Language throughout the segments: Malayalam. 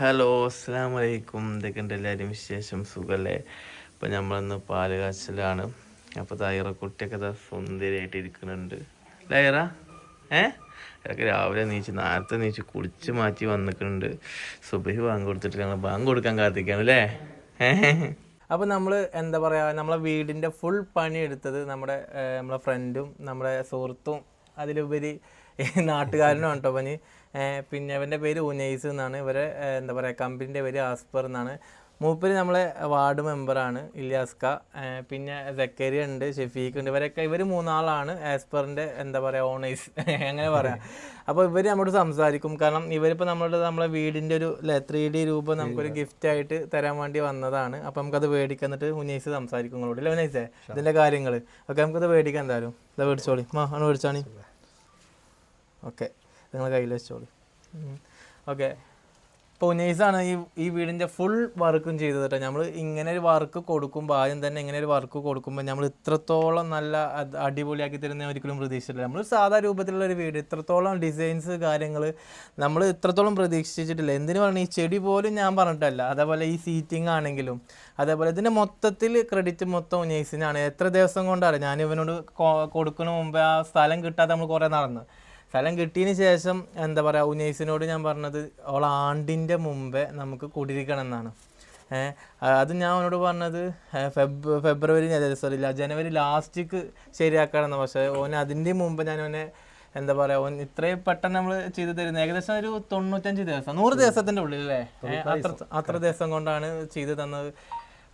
ഹലോ അസ്സാം വലൈക്കും എന്തൊക്കെയുണ്ട് എല്ലാവരും വിശേഷം. സുഖല്ലേ? അപ്പം നമ്മളിന്ന് പാൽ കാച്ചലാണ് അപ്പോൾ തയ്യറക്കുട്ടിയൊക്കെ ഇതാ ഇരിക്കുന്നുണ്ട്. ലൈറ ഏ? ഇതൊക്കെ രാവിലെ നീച്ച് നേരത്തെ നീച്ച് കുളിച്ച് മാറ്റി വന്നിട്ടുണ്ട് സുബഹി ബാങ്ക് കൊടുത്തിട്ട് ഞങ്ങൾ ബാങ്ക് കൊടുക്കാൻ കാത്തിക്കാണ് അല്ലേ? അപ്പോൾ നമ്മൾ എന്താ പറയുക നമ്മളെ വീടിന്റെ ഫുൾ പണി എടുത്തത് നമ്മുടെ നമ്മളെ ഫ്രണ്ടും നമ്മുടെ സുഹൃത്തും അതിലുപരി നാട്ടുകാരനും കേട്ടോ പനി പിന്നെ അവന്റെ പേര് ഉനൈസ് എന്നാണ്. ഇവരെ എന്താ പറയുക കമ്പനീന്റെ പേര് ആസ്പർ എന്നാണ്. മൂപ്പര് നമ്മളെ വാർഡ് മെമ്പറാണ് ഇല്യാസ്ക പിന്നെ സക്കരിയ ഉണ്ട് ഷെഫീഖ് ഉണ്ട്. ഇവരൊക്കെ ഇവർ മൂന്നാളാണ് ആസ്പറിന്റെ എന്താ പറയുക ഓണേഴ്സ് അങ്ങനെ പറയാം. അപ്പോൾ ഇവർ നമ്മോട് സംസാരിക്കും. കാരണം ഇവരിപ്പോൾ നമ്മളുടെ നമ്മളെ വീടിന്റെ ഒരു ത്രീ ഡി രൂപം നമുക്കൊരു ഗിഫ്റ്റ് ആയിട്ട് തരാൻ വേണ്ടി വന്നതാണ്. അപ്പോൾ നമുക്കത് മേടിക്കാൻ എന്നിട്ട് ഉനൈസ് സംസാരിക്കും നിങ്ങളോട് അല്ലേ ഉനൈസേ? ഇതിന്റെ കാര്യങ്ങൾ ഓക്കെ നമുക്കത് മേടിക്കാം എന്തായാലും. ഇതാ മേടിച്ചോളി. മാ ആണ് മേടിച്ചാണി ഓക്കെ. നിങ്ങളെ കയ്യിൽ വെച്ചോളൂ. ഓക്കെ. ഇപ്പോൾ ഉനൈസാണ് ഈ ഈ വീടിന്റെ ഫുൾ വർക്കും ചെയ്തത് കേട്ടോ നമ്മൾ ഇങ്ങനെ ഒരു വർക്ക് കൊടുക്കുമ്പോൾ ആദ്യം തന്നെ ഇങ്ങനെ ഒരു വർക്ക് കൊടുക്കുമ്പോൾ നമ്മൾ ഇത്രത്തോളം നല്ല അടിപൊളിയാക്കി തരുന്ന ഒരിക്കലും പ്രതീക്ഷിച്ചിട്ടില്ല. നമ്മൾ സാധാ രൂപത്തിലുള്ള ഒരു വീട് ഇത്രത്തോളം ഡിസൈൻസ് കാര്യങ്ങൾ നമ്മൾ ഇത്രത്തോളം പ്രതീക്ഷിച്ചിട്ടില്ല. എന്തിനു പറഞ്ഞാൽ ഈ ചെടി പോലും ഞാൻ പറഞ്ഞിട്ടല്ല. അതേപോലെ ഈ സീറ്റിംഗ് ആണെങ്കിലും അതേപോലെ ഇതിന്റെ മൊത്തത്തിൽ ക്രെഡിറ്റ് മൊത്തം ഉനൈസിനാണ് എത്ര ദിവസം കൊണ്ടാണ് ഞാൻ ഇവനോട് കൊടുക്കുന്ന മുമ്പേ ആ സ്ഥലം കിട്ടാതെ നമ്മൾ കുറേ നടന്ന്. സ്ഥലം കിട്ടിയതിന് ശേഷം എന്താ പറയുക ഉനൈസിനോട് ഞാൻ പറഞ്ഞത് അവൾ ആണ്ടിന്റെ മുമ്പേ നമുക്ക് കുടിയിരിക്കണം എന്നാണ് അത് ഞാൻ അവനോട് പറഞ്ഞത് ഫെബ് ഫെബ്രുവരി സോറി ജനുവരി ലാസ്റ്റിക്ക് ശരിയാക്കണം പക്ഷേ ഓൻ അതിന്റെ മുമ്പ് ഞാൻ ഓനെ എന്താ പറയുക ഓൻ ഇത്രയും പെട്ടെന്ന് നമ്മൾ ചെയ്തു തരുന്നത് ഏകദേശം ഒരു തൊണ്ണൂറ്റഞ്ച് ദിവസം നൂറ് ദിവസത്തിന്റെ ഉള്ളിൽ അല്ലേ? അത്ര അത്ര ദിവസം കൊണ്ടാണ് ചെയ്തു തന്നത്.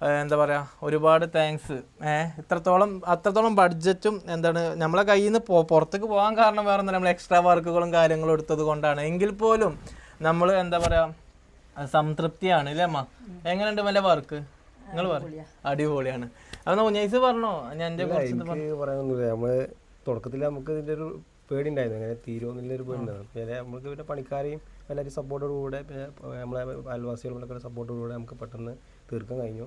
എന്താ പറയുക ഒരുപാട് താങ്ക്സ് ഏഹ് ഇത്രത്തോളം അത്രത്തോളം ബഡ്ജറ്റും എന്താണ് നമ്മളെ കയ്യിൽ നിന്ന് പോ പുറത്തേക്ക് പോകാൻ കാരണം വേറെ ഒന്നും നമ്മൾ എക്സ്ട്രാ വർക്കുകളും കാര്യങ്ങളും എടുത്തത് കൊണ്ടാണ്. എങ്കിൽ പോലും നമ്മൾ എന്താ പറയുക സംതൃപ്തിയാണ് ഇല്ലേ അമ്മ? എങ്ങനെയുണ്ട് മറ്റേ വർക്ക് നിങ്ങൾ പറയും അടിപൊളിയാണ്. അപ്പം ഉന്നയിസ് പറഞ്ഞോ? ഞാൻ എന്റെ പറയാനൊന്നുമില്ല. നമ്മൾ തുടക്കത്തിൽ നമുക്ക് ഇതിന്റെ ഒരു പേടി ഉണ്ടായിരുന്നു അങ്ങനെ തീരുമെന്നുള്ള ഒരു പേടി ഉണ്ടായിരുന്നു പിന്നെ നമുക്ക് പിന്നെ പണിക്കാരെയും എല്ലാവരും സപ്പോർട്ടോടുകൂടെ പിന്നെ നമ്മളെ അയൽവാസികളുടെ സപ്പോർട്ടോടുകൂടെ നമുക്ക് പെട്ടെന്ന് തീർക്കാൻ കഴിഞ്ഞു.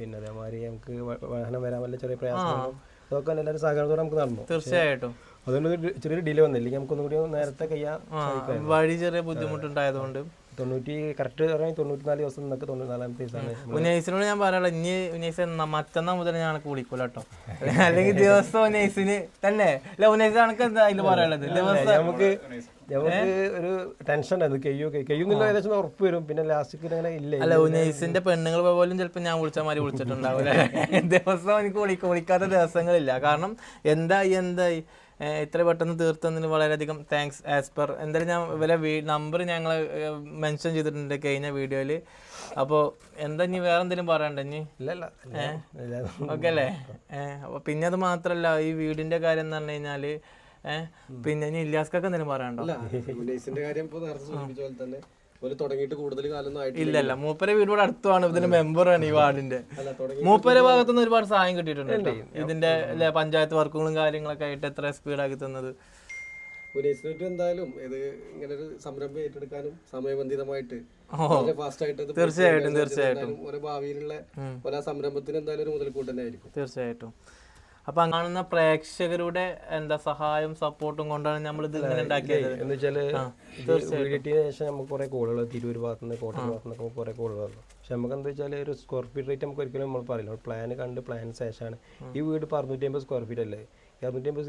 പിന്നെ അതേമാതിരി നമുക്ക് വാഹനം വരാൻ വല്ല ചെറിയ പ്രയാസങ്ങളും അതൊക്കെ എല്ലാവരും സഹകരണത്തോടെ നമുക്ക് നടന്നു. തീർച്ചയായിട്ടും. അതുകൊണ്ട് ചെറിയൊരു ഡിലേ വന്നില്ല. നമുക്കൊന്നും കൂടി നേരത്തെ കഴിയാൻ വഴി ചെറിയ ബുദ്ധിമുട്ടുണ്ടായതുകൊണ്ട്. തൊണ്ണൂറ്റി കറക്റ്റ് പറഞ്ഞാൽ തൊണ്ണൂറ്റിനാല് ദിവസം നിന്നൊക്കെ തൊണ്ണൂറ്റിനാലാമത്തെ ദിവസമാണ് ഉനൈസിനോട് ഞാൻ പറയാനുള്ള ഇനി ഉന്നയിസ് മറ്റന്നാ മുതൽ ഞാൻ വിളിക്കൂല കേട്ടോ. അല്ലെങ്കിൽ ദിവസം ഉന്നയിസിന് തന്നെ. അല്ല ഉന്നയിസ് കണക്ക് എന്താ അതിൽ പറയാനുള്ളത്? ദിവസം നമുക്ക് നമുക്ക് ഒരു ടെൻഷൻ ഉണ്ടായിരുന്നു കയ്യോ കയ്യുന്നില്ല ഏകദേശം ഉറപ്പ് വരും. പിന്നെ ലാസ്റ്റ് അങ്ങനെ ഇല്ല? അല്ല ഉനൈസിന്റെ പെണ്ണുങ്ങൾ പോലും ചിലപ്പോൾ ഞാൻ വിളിച്ച മാതിരി വിളിച്ചിട്ടുണ്ടാവില്ല. ദിവസം എനിക്ക് വിളിക്ക വിളിക്കാത്ത ദിവസങ്ങളില്ല. കാരണം എന്തായി എന്തായി? ഇത്ര പെട്ടെന്ന് തീർത്തതിന് വളരെയധികം താങ്ക്സ് ആസ് പെർ എന്തായാലും ഞാൻ ഇവരെ നമ്പർ ഞങ്ങൾ മെൻഷൻ ചെയ്തിട്ടുണ്ട് കഴിഞ്ഞ വീഡിയോയിൽ അപ്പോൾ എന്താ ഇനി വേറെ എന്തെങ്കിലും പറയണ്ട ഇനി? ഓക്കെ അല്ലേ? അപ്പോൾ അപ്പൊ പിന്നെ അത് മാത്രല്ല ഈ വീടിന്റെ കാര്യം എന്ന് പറഞ്ഞു കഴിഞ്ഞാൽ ഏഹ് പിന്നെ ഇനി ഇല്ലാസ്കൊക്കെ എന്തെങ്കിലും പറയാനുണ്ടോ? ഉനൈസിന്റെ കാര്യം ഇപ്പൊ നേരത്തെ സൂചിപ്പിച്ച പോലെ തന്നെ തുടങ്ങിയിട്ട് കൂടുതൽ ഇല്ലല്ല മൂപ്പരെ വീട് ഇവിടെ അടുത്താണ് ഇതിന്റെ മെമ്പറാണ് ഈ വാർഡിന്റെ. അല്ല തുടങ്ങി മൂപ്പരെ ഭാഗത്തുനിന്ന് ഒരുപാട് സഹായം കിട്ടിയിട്ടുണ്ട് ഇതിന്റെ പഞ്ചായത്ത് വർക്കുകളും കാര്യങ്ങളൊക്കെ ആയിട്ട് എത്ര സ്പീഡാക്കി തന്നത്. എന്തായാലും ഇത് ഇങ്ങനെ ഒരു സംരംഭം ഏറ്റെടുക്കാനും സമയബന്ധിതമായിട്ട് തീർച്ചയായിട്ടും, തീർച്ചയായിട്ടും. ഒരു ഭാവിയിലുള്ള സംരംഭത്തിന് എന്തായാലും ഒരു മുതൽക്കൂട്ട് തന്നെ ആയിരിക്കും. തീർച്ചയായിട്ടും. അപ്പൊ കാണുന്ന പ്രേക്ഷകരുടെ എന്താ സഹായം സപ്പോർട്ടും കൊണ്ടാണ് നമ്മൾ ഇത് ഇങ്ങനെ ഉണ്ടാക്കിയത്. എന്ന് വെച്ചാൽ വീടിന് ശേഷം നമുക്ക് കുറെ കോളുകൾ തിരൂർ ഭാഗത്തുനിന്ന് കോട്ടയം ഭാഗത്തുനിന്ന് നിന്നൊക്കെ കുറെ കോളുകൾ വന്നു. പക്ഷെ നമുക്ക് എന്താ വെച്ചാൽ ഒരു സ്ക്വയർ ഫീറ്റ് റേറ്റ് നമുക്ക് ഒരിക്കലും നമ്മൾ പറയില്ല. പ്ലാൻ കണ്ട് പ്ലാൻ ശേഷമാണ് ഈ വീട് ഇപ്പോൾ അറുന്നൂറ്റി അമ്പത് സ്ക്വയർ ഫീറ്റ് അല്ലേ? ഈ അറുന്നൂറ്റി അമ്പത്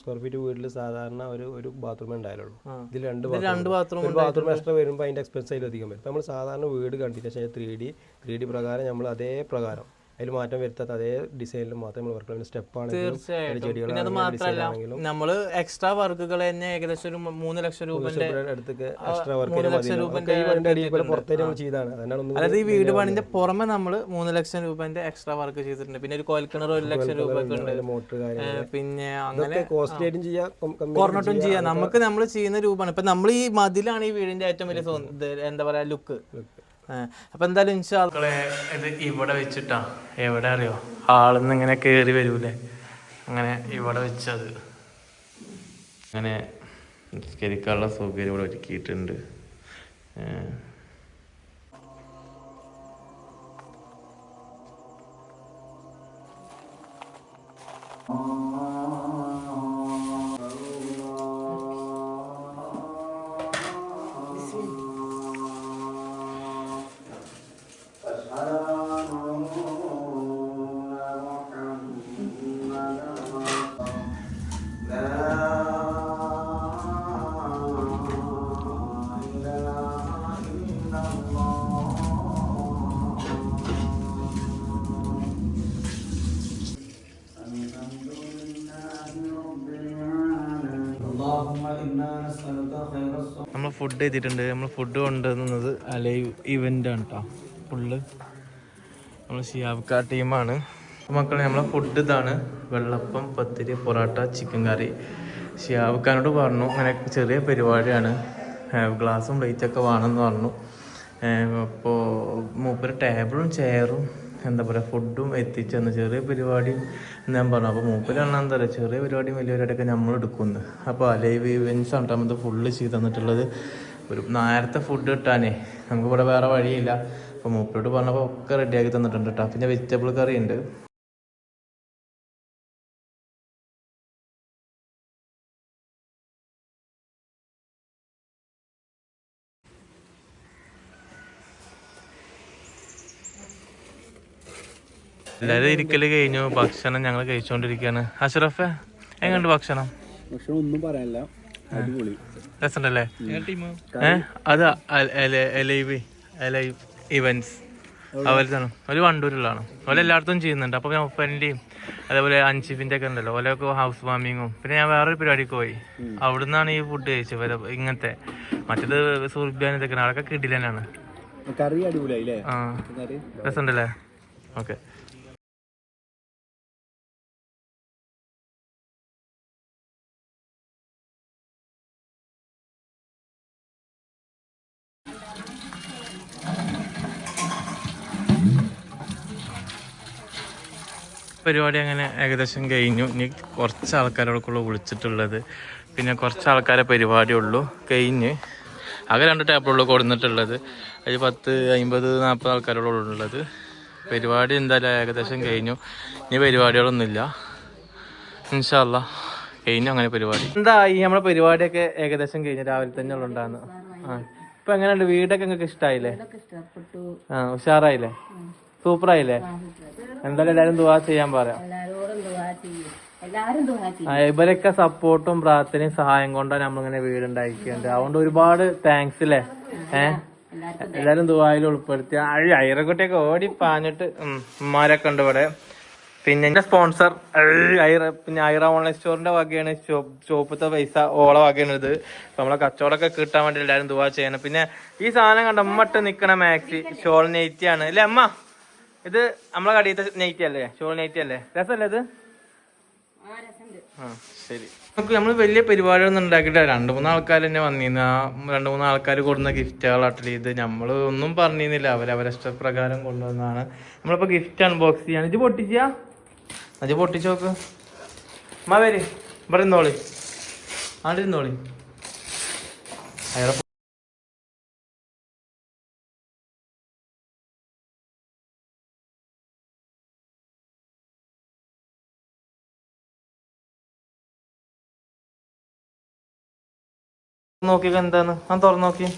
സ്ക്വയർ ഫീറ്റ് വീട്ടിൽ സാധാരണ ഒരു ഒരു ബാത്റൂം ഉണ്ടായാലുള്ളൂ ഇതിൽ രണ്ട് രണ്ട് ബാത്റൂം ബാത്റൂം എക്സ്ട്രാ വരുമ്പോൾ അതിന്റെ എക്സ്പെൻസ് അതിലധികം വരും. നമ്മൾ സാധാരണ വീട് കണ്ടിട്ട് ശേഷം ത്രീ ഡി ത്രീ ഡി പ്രകാരം നമ്മൾ അതേ പ്രകാരം അതിൽ മാറ്റം വരുത്താത്ത അതേ ഡിസൈനിൽ മാത്രം നമ്മൾ വർക്ക് സ്റ്റെപ്പാണ് സ്റ്റെപ്പ് ആണെങ്കിലും തീർച്ചയായിട്ടും. ചെടികൾ അത് മാത്രല്ല നമ്മൾ എക്സ്ട്രാ വർക്കുകൾ തന്നെ ഏകദേശം ഒരു മൂന്ന് ലക്ഷം രൂപന്റെ അടുത്തേക്ക് എക്സ്ട്രാ വർക്ക് ചെയ്താണ്. അതായത് ഈ വീട് പണിന്റെ പുറമെ നമ്മൾ മൂന്ന് ലക്ഷം രൂപന്റെ എക്സ്ട്രാ വർക്ക് ചെയ്തിട്ടുണ്ട്. പിന്നെ ഒരു കോൽക്കിണർ ഒരു ലക്ഷം രൂപ ഉണ്ട്. പിന്നെ അങ്ങനെ കുറഞ്ഞിട്ടും ചെയ്യാം. നമുക്ക് നമ്മൾ ചെയ്യുന്ന രൂപമാണ്. ഇപ്പൊ നമ്മൾ ഈ മതിലാണ് ഈ വീടിന്റെ ഏറ്റവും വലിയ എന്താ പറയാ ലുക്ക് അപ്പൊ എന്തായാലും ഇൻഷാ അല്ലാ. ഇത് ഇവിടെ വെച്ചിട്ടാ. എവിടെ അറിയോ? ഹാളിന്ന് ഇങ്ങനെ കേറി വരൂലേ? അങ്ങനെ ഇവിടെ വെച്ചത്. അങ്ങനെ നിസ്കരിക്കാനുള്ള സൗകര്യം ഇവിടെ ഒരുക്കിയിട്ടുണ്ട്. ഏഹ് നമ്മൾ ഫുഡ് ചെയ്തിട്ടുണ്ട് നമ്മൾ ഫുഡ് കൊണ്ടുവന്നത് ലൈവ് ഇവന്റ് ആണ് കേട്ടോ ഫുള്ള് നമ്മൾ ഷിയാബ്ക്ക ടീമാണ് മക്കളെ നമ്മളെ ഫുഡ് ഇതാണ്. വെള്ളപ്പം പത്തിരി പൊറോട്ട ചിക്കൻ കറി ഷിയാബ്ക്കാനോട് പറഞ്ഞു അങ്ങനെ ചെറിയ പരിപാടിയാണ്. ഗ്ലാസും പ്ലേറ്റൊക്കെ വേണമെന്ന് പറഞ്ഞു. അപ്പോൾ മൂപ്പര് ടേബിളും ചെയറും എന്താ പറയുക ഫുഡും എത്തിച്ചെന്ന്. ചെറിയ പരിപാടി എന്ന് ഞാൻ പറഞ്ഞു. അപ്പോൾ മൂപ്പരാണ് എന്താ പറയുക ചെറിയ പരിപാടിയും വലിയ പരിപാടിയൊക്കെ നമ്മൾ എടുക്കുന്നു. അപ്പോൾ ലൈവ് ഇവൻസ് ആണ് നമ്മൾ ഫുള്ള് ചെയ്ത് തന്നിട്ടുള്ളത് ഒരു നേരത്തെ ഫുഡ് കിട്ടാനേ. നമുക്ക് ഇവിടെ വേറെ വഴിയില്ല. അപ്പോൾ മൂപ്പരോട് പറഞ്ഞപ്പോൾ ഒക്കെ റെഡിയാക്കി തന്നിട്ടുണ്ട് കേട്ടോ പിന്നെ വെജിറ്റബിൾ കറി ഉണ്ട്. എല്ലാവരും ഇരിക്കൽ കഴിഞ്ഞു. ഭക്ഷണം ഞങ്ങൾ കഴിച്ചുകൊണ്ടിരിക്കുകയാണ് അഷറഫ് എങ്ങനെയുണ്ട് ഭക്ഷണം? ഭക്ഷണം ഒന്നും പറയാനില്ല. അടിപൊളി. രസമുണ്ടല്ലേ അത് എലൈവ് എലൈവ് ഇവന്റ്സ് അവരിതാണ് ഒരു വണ്ടൂരിലാണ് ഓല എല്ലായിടത്തും ചെയ്യുന്നുണ്ട്. അപ്പോൾ ഞാൻ ഒപ്പന്റെയും അതേപോലെ അഞ്ചിഫിന്റെ ഒക്കെ ഉണ്ടല്ലോ. ഓലൊക്കെ ഹൗസ് വാമിങ്ങും പിന്നെ ഞാൻ വേറൊരു പരിപാടിക്ക് പോയി. അവിടുന്നാണ് ഈ ഫുഡ് കഴിച്ചത്. വരെ ഇങ്ങനത്തെ. മറ്റേത് സുർബിയാണ് ഇതൊക്കെ അതൊക്കെ കിടിലനാണ്. കറി അടിപൊളിയായില്ലേ? ആ. രസമുണ്ടല്ലേ? ഓക്കെ. പരിപാടി അങ്ങനെ ഏകദേശം കഴിഞ്ഞു. ഇനി കുറച്ച് ആൾക്കാരോടൊക്കെയുള്ളൂ വിളിച്ചിട്ടുള്ളത്. പിന്നെ കുറച്ച് ആൾക്കാരെ പരിപാടിയുള്ളൂ കഴിഞ്ഞ്. ആകെ രണ്ട് ടേബിളുള്ളൂ കൊടുത്തിട്ടുള്ളത് അതിൽ പത്ത് അമ്പത് നാൽപ്പത് ആൾക്കാരോടുള്ളത് പരിപാടി എന്തായാലും ഏകദേശം കഴിഞ്ഞു. ഇനി പരിപാടികളൊന്നുമില്ല. ഇൻഷാല്ല കഴിഞ്ഞു അങ്ങനെ പരിപാടി. എന്തായി നമ്മുടെ പരിപാടിയൊക്കെ ഏകദേശം കഴിഞ്ഞു? രാവിലെ തന്നെ ഉള്ളുണ്ടാന്ന് ആ. ഇപ്പൊ എങ്ങനെയുണ്ട്? വീടൊക്കെ നിങ്ങൾക്ക് ഇഷ്ടമായില്ലേ ആ ഉഷാറായില്ലേ? സൂപ്പറായില്ലേ? എന്തായാലും എല്ലാരും ദുവാ ചെയ്യാൻ പറയാം. ഇവരൊക്കെ സപ്പോർട്ടും പ്രാർത്ഥനയും സഹായം കൊണ്ടാണ് നമ്മളിങ്ങനെ വീടുണ്ടാക്കിയത് അതുകൊണ്ട് ഒരുപാട് താങ്ക്സ് അല്ലേ ഏഹ് എല്ലാരും ദുബായിൽ ഉൾപ്പെടുത്തി ഐറക്കുട്ടിയൊക്കെ ഓടി പാഞ്ഞിട്ട് ഉമ്മാരൊക്കെ ഉണ്ട് ഇവിടെ. പിന്നെ എന്റെ സ്പോൺസർ ഐറ പിന്നെ ഐറ ഓൺലൈൻ സ്റ്റോറിന്റെ വകയാണ്. ചോപ്പത്തെ ഷോപ്പത്തെ പൈസ ഓള വകയാണ് ഇത്. നമ്മളെ കച്ചവടമൊക്കെ കിട്ടാൻ വേണ്ടി എല്ലാരും ദുബായ് ചെയ്യണം. പിന്നെ ഈ സാധനം കണ്ട ഉമ്മട്ട് നിക്കണ മാക്സി ഷോൾ നെയ്റ്റിയാണ് അല്ലേ അമ്മ? ഇത് നമ്മളെ കടയിലത്തെ നെയ്റ്റി അല്ലേ? ഷോൾ നെയ്റ്റി അല്ലേ? രസമല്ലേ ഇത്? ആ ശരി. നമുക്ക് നമ്മൾ വലിയ പരിപാടികളൊന്നും ഉണ്ടാക്കിയിട്ട് രണ്ട് മൂന്ന് ആൾക്കാർ തന്നെ വന്നിരുന്നു. ആ രണ്ട് മൂന്ന് ആൾക്കാർ കൊടുന്ന അട്ടലി ഇത് നമ്മൾ ഒന്നും പറഞ്ഞിരുന്നില്ല. അവർ അവരെ ഇഷ്ടപ്രകാരം കൊണ്ടുവന്നതാണ്. നമ്മളിപ്പോൾ ഗിഫ്റ്റ് അൺബോക്സ് ചെയ്യാണ്. ഇത് പൊട്ടിച്ചാ? അത് പൊട്ടിച്ച് നോക്ക്. അമ്മ വര്. ഇവിടെ ഇരുന്നോളി. ആണ്ട് ഇരുന്നോളി. അയാളെ നോക്കി എന്താന്ന് ഞാൻ തുറന്നു നോക്കി.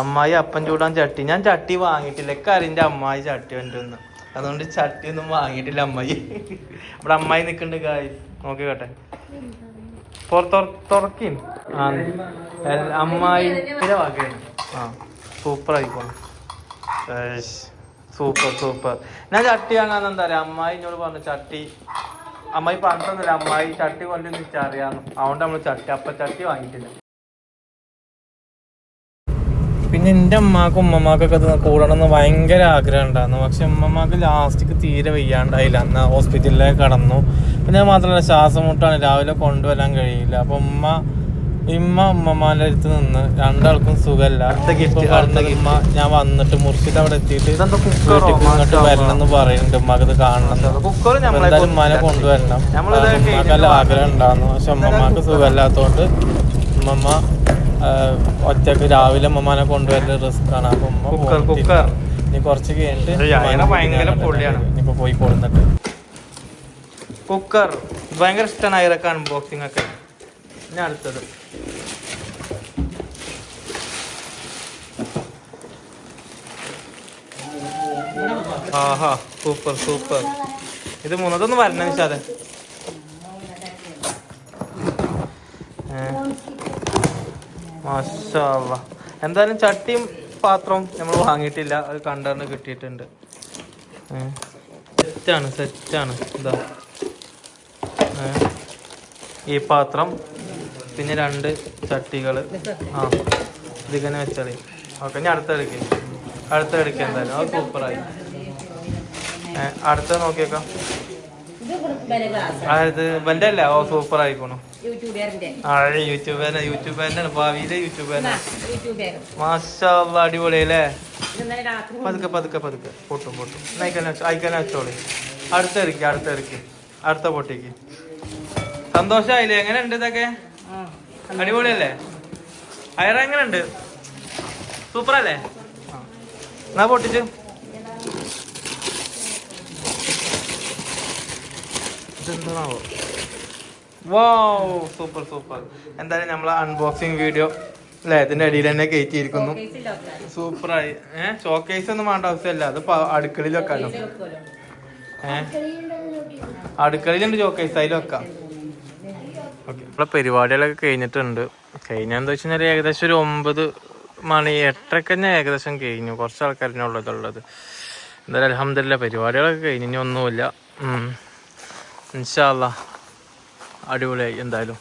അമ്മായി അപ്പൻ ചൂടാൻ ചട്ടി. ഞാൻ ചട്ടി വാങ്ങിയിട്ടില്ല. കറിന്റെ അമ്മായി ചട്ടി കൊണ്ടുവന്ന് അതുകൊണ്ട് ചട്ടി ഒന്നും വാങ്ങിയിട്ടില്ല അമ്മായി. ഇവിടെ അമ്മായി നിക്കണ്ട് കായ് നോക്കി കേട്ടെ തുറക്കി. അമ്മായിന്റെ വകയാണ്. ആ സൂപ്പർ ആയിക്കോണം സൂപ്പർ സൂപ്പർ ഞാൻ ചട്ടി വാങ്ങാന്ന് എന്താ പറയാ അമ്മായി എന്നോട് പറഞ്ഞു ചട്ടി. അമ്മായി പറഞ്ഞില്ല അമ്മായി ചട്ടി കൊണ്ട് നിച്ചറിയാന്ന് അതുകൊണ്ട് നമ്മൾ ചട്ടി അപ്പ ചട്ടി വാങ്ങിയിട്ടില്ല. എന്റെ അമ്മാക്കും ഉമ്മമാക്കൊക്കെ അത് കൂടണമെന്ന് ഭയങ്കര ആഗ്രഹം ഉണ്ടായിരുന്നു പക്ഷെ ഉമ്മമാക്ക് ലാസ്റ്റിക്ക് തീരെ വയ്യാണ്ടായില്ല. അന്ന് ഹോസ്പിറ്റലിലേക്ക് കടന്നു. പിന്നെ മാത്രമല്ല ശ്വാസം മുട്ടാണ് രാവിലെ കൊണ്ടുവരാൻ കഴിയില്ല. അപ്പം ഉമ്മ ഇമ്മ ഉമ്മമാരുടെ അടുത്ത് നിന്ന് രണ്ടാൾക്കും സുഖമല്ല. ഇമ്മ ഉമ്മ ഞാൻ വന്നിട്ട് മുറിച്ചിട്ട് അവിടെ എത്തിയിട്ട് ഇങ്ങോട്ട് വരണം എന്ന് പറയുന്നുണ്ട് ഉമ്മക്ക് ഇത് കാണണം. എന്തായാലും ഉമ്മനെ കൊണ്ടുവരണം. ഉമ്മക്കെല്ലാം ആഗ്രഹം ഉണ്ടായിരുന്നു. പക്ഷെ ഉമ്മമാക്ക് സുഖമല്ലാത്തോണ്ട് ഉമ്മമ്മ ഒറ്റയ്ക്ക് രാവിലെ അമ്മമാനെ കൊണ്ടുവരുന്ന റിസ്ക് ആണ്. അപ്പൊ കുക്കർ ഇനി കുറച്ച് കഴിഞ്ഞിട്ട് ഭയങ്കര പൊള്ളിയാണ് ഇനിയിപ്പോ പോയി കൊടുത്തിട്ട് കുക്കർ ഭയങ്കര ഇഷ്ടമാണ് അയറൊക്കെ അൺബോക്സിംഗ് ഒക്കെ. ഇനി അടുത്തത്. ആഹാ സൂപ്പർ സൂപ്പർ ഇത് മൂന്നതൊന്ന് വരണം വിശാദെ മാഷാ അല്ലാ. എന്തായാലും ചട്ടിയും പാത്രവും നമ്മൾ വാങ്ങിയിട്ടില്ല. അത് കണ്ടറിന് കിട്ടിയിട്ടുണ്ട്. സെറ്റാണ് സെറ്റാണ്. ഇതാ. ഈ പാത്രം പിന്നെ രണ്ട് ചട്ടികൾ ആ ഇതിങ്ങനെ വെച്ചാളി. ഓക്കെ ഞാൻ അടുത്ത എടുക്കേ അടുത്ത എടുക്കുക എന്തായാലും. അത് സൂപ്പറായി. അടുത്ത നോക്കിയേക്കാം. ഗ്ലാസ് അതായത് ഓ സൂപ്പർ ആയിക്കോണു യൂട്യൂബറിന്റെ യൂട്യൂബേനാണ് ഭാവിയിലെ യൂട്യൂബർ മാഷാ അല്ലാ, ഇന്നലെ രാത്രി പതുക്കെ പതുക്കെ പതുക്കെ. പൊട്ടും പൊട്ടും. അയക്കാൻ അയക്കാൻ വെച്ചോളി. അടുത്ത ഇറക്കി അടുത്ത ഇറക്കി അടുത്ത പൊട്ടിക്ക്. സന്തോഷായില്ലേ? എങ്ങനെ ഉണ്ട് ഇതൊക്കെ അടിപൊളിയല്ലേ? അയറ എങ്ങനെ ഉണ്ട് സൂപ്പർ അല്ലേ. എന്നാ പൊട്ടിച്ചു. ഇതെന്താണാവോ? വാവ് സൂപ്പർ സൂപ്പർ എന്തായാലും നമ്മളെ അൺബോക്സിങ് വീഡിയോ അല്ലേ ഇതിന്റെ അടിയിൽ തന്നെ കയറ്റിയിരിക്കുന്നു സൂപ്പറായി ഏഹ് ഷോക്കേസ് ഒന്നും വേണ്ട ആവശ്യമില്ല. അത് അടുക്കളയിൽ വെക്കാലോ ഏഹ് അടുക്കളയിലുണ്ട് ഷോക്കേസ് അതിൽ വെക്കാം ഓക്കെ നമ്മളെ പരിപാടികളൊക്കെ കഴിഞ്ഞിട്ടുണ്ട്. കഴിഞ്ഞെന്താ വെച്ച് കഴിഞ്ഞാൽ ഏകദേശം ഒരു ഒമ്പത് മണി എട്ടരക്ക് തന്നെ ഏകദേശം കഴിഞ്ഞു. കുറച്ച് ആൾക്കാരിനെ ഉള്ളതുള്ളത്. എന്തായാലും അലഹമില്ല പരിപാടികളൊക്കെ കഴിഞ്ഞു. ഒന്നുമില്ല. ഇൻഷാല്ല അടിപൊളിയായി എന്തായാലും.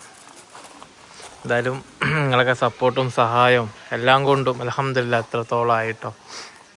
എന്തായാലും നിങ്ങളൊക്കെ സപ്പോർട്ടും സഹായവും എല്ലാം കൊണ്ടും അലഹമില്ല എത്രത്തോളം ആയിട്ടോ